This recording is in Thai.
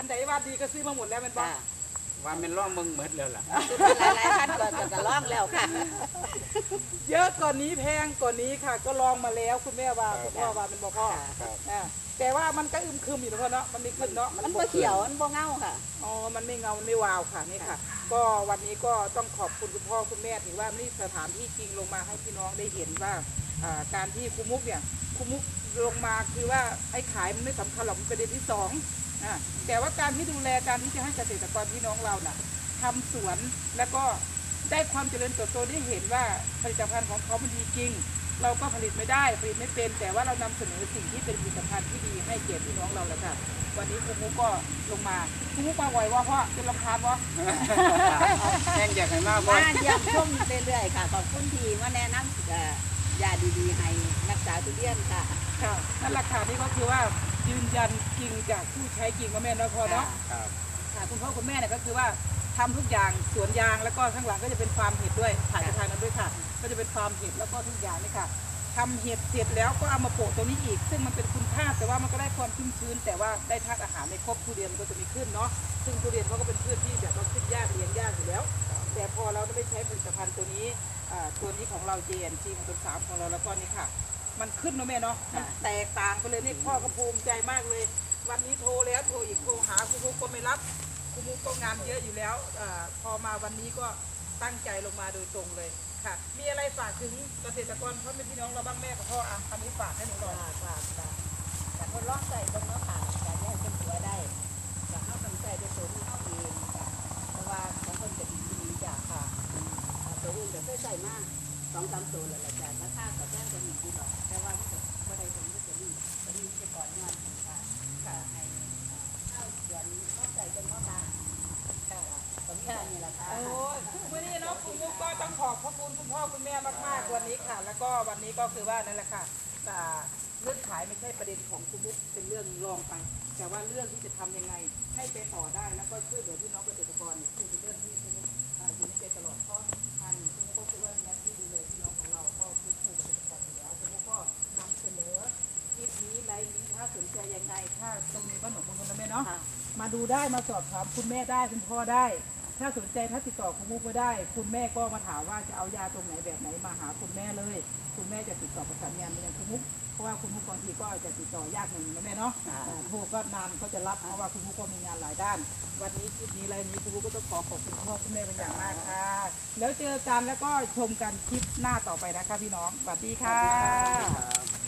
อันไหนว่าดีก็ซื้อมาหมดแล้วแมันบ้าค่ะว่ามันร่องมึงเหมือนแล้วล่ะคือเป็นหลายๆพันก็ก็ร้องแล้วค่ะ เยอะกว่านี้แพงกว่านี้ค่ะ ก็ลองมาแล้วคุณแม่ว่าครับคุณพ่อว่าเป็นบ่พ่อครับ อ่าแต่ว่ามันก็อึมครึมอยู่นะพ่อเนาะมันไม่ขึ้นเนาะ มันบ่เขียว มันบ่เงาค่ะ อ๋อ มันไม่เงา มันไม่วาวค่ะนี่ค่ะ ก็วันนี้ก็ต้องขอบคุณคุณพ่อคุณแม่ถือว่านี่สถานที่จริงลงมาให้พี่น้องได้เห็นว่าอ่าการที่ครูมุกเนี่ยครูมุกลงมาคือว่าไอ้ขายมันไม่สำคัญหรอกมันประเด็นที่สอง อ่าแต่ว่าการที่ดูแลการที่จะให้เกษตรกรพี่น้องเราน่ะทำสวนแล้วก็ได้ความเจริญเติบโตได้เห็นว่าผลิตภัณฑ์ของเขามันดีจริง เราก็ผลิตไม่ได้ผลิตไม่เป็น แต่ว่าเรานำเสนอสิ่งที่เป็นผลิตภัณฑ์ที่ดีให้เกียรติพี่น้องเราแล้วค่ะ วันนี้ครูมุกก็ลงมาครูมุกมาบ่อยว่าพ่อจะรำคาญวะ แห้งอยากให้มากบ่มาอยเยี่ยมชมเรื่อยๆค่ะ ขอบคุณที่มาแนะนำเอ่อยาดีๆ ให้รักษาทุเรียนค่ะ ค่ะนั่นแหละค่ะนี่ก็คือว่า ยืนยันจริงจากผู้ใช้จริงนะแม่เนาะพ่อเนาะครับค่ะคุณพ่อคุณแม่เนี่ยก็คือว่าทำทุกอย่างสวนยางแล้วก็ข้างหลังก็จะเป็นฟาร์มเห็ดด้วยถ่ายไปทางนั้นด้วยค่ะ ก็จะเป็นฟาร์มเห็ดแล้วก็ทุกอย่างนี่ค่ะทำเห็ดเสร็จแล้วก็เอามาโปะตรงนี้อีก ซึ่งมันเป็นคุณค่าแต่ว่ามันก็ได้ความชุ่มชื้น แต่ว่าได้ธาตุอาหารในครบทุเรียนมันก็จะมีขึ้นเนาะซึ่งทุเรียนเขาก็เป็นพืชที่แบบว่าขึ้นยากเลี้ยงยากอยู่แล้ว แต่พอเราได้ใช้ผลิตภัณฑ์ตัวนี้อ่าตัวนี้ของเรา JNC ของตัวสามของเราแล้วก็นี่ค่ะ มันขึ้นเนอะแม่เนาะมันแตกต่างไปเลยนี่พ่อก็ภูมิใจมากเลย วันนี้โทรแล้วโทรอีกโทรหาคุณมุกก็ไม่รับคุณมุกก็งานเยอะอยู่แล้วอาพอมาวันนี้ก็ตั้งใจลงมาโดยตรงเลยค่ะ มีอะไรฝากถึงเกษตรกรพ่อแม่พี่น้องเราบ้างแม่กับพ่ออะอันนี้ฝากให้หนูหน่อยค่ะค่ะค่ะแต่คนร้องใส่ตรงเนาะค่ะการแยกเป็นตัวได้ก็เข้าต้องใส่ด้วยตัวนี้เข้าเองค่ะเพราะว่าของคนจะดีดีจ้ะค่ะอ่าตัวอื่นก็เคยใส่มา สองสามตัวแล้วแหละจ้ะราคาก็แค่จะมีกี่ดอก แต่ว่ามันก็บ่ได้ถึงมันจะมีจะมีไปก่อนงานค่ะค่ะให้อ่าเข้าสวนเข้าใส่เป็นพ่อตาค่ะผมแค่นี้แหละค่ะ โอ้ยวันนี้เนาะคุณมุกก็ต้องขอบพระคุณคุณพ่อคุณแม่มากๆวันนี้ค่ะ แล้วก็วันนี้ก็คือว่านั่นแหละค่ะอ่าเรื่องขายไม่ใช่ประเด็นของคุณมุกเป็นเรื่องรองไป แต่ว่าเรื่องที่จะทำยังไงให้ไปต่อได้แล้วก็ช่วยเหลือพี่น้องเกษตรกรเนี่ยคือเป็นเรื่องที่ ถ้าสนใจยังไงถ้าตรงนี้บ้านหนองมงคลนะแม่เนาะค่ะ มาดูได้มาสอบถามคุณแม่ได้คุณพ่อได้ ถ้าสนใจถ้าติดต่อคุณมุกก็ได้ คุณแม่ก็มาถามว่าจะเอายาตรงไหนแบบไหนมาหาคุณแม่เลย คุณแม่จะติดต่อประสานงานไปยังคุณมุกเพราะว่าคุณมุกบางทีก็จะติดต่อยากหนึ่งนะแม่เนาะค่ะ อ่าโทรก็นานก็จะรับเพราะว่าคุณมุกก็มีงานหลายด้าน วันนี้คลิปนี้อะไรนี้คุณมุกก็ต้องขอขอบคุณพ่อคุณแม่เป็นอย่างมากค่ะ แล้วเจอกันแล้วก็ชมกันคลิปหน้าต่อไปนะคะพี่น้องสวัสดีค่ะ ครับ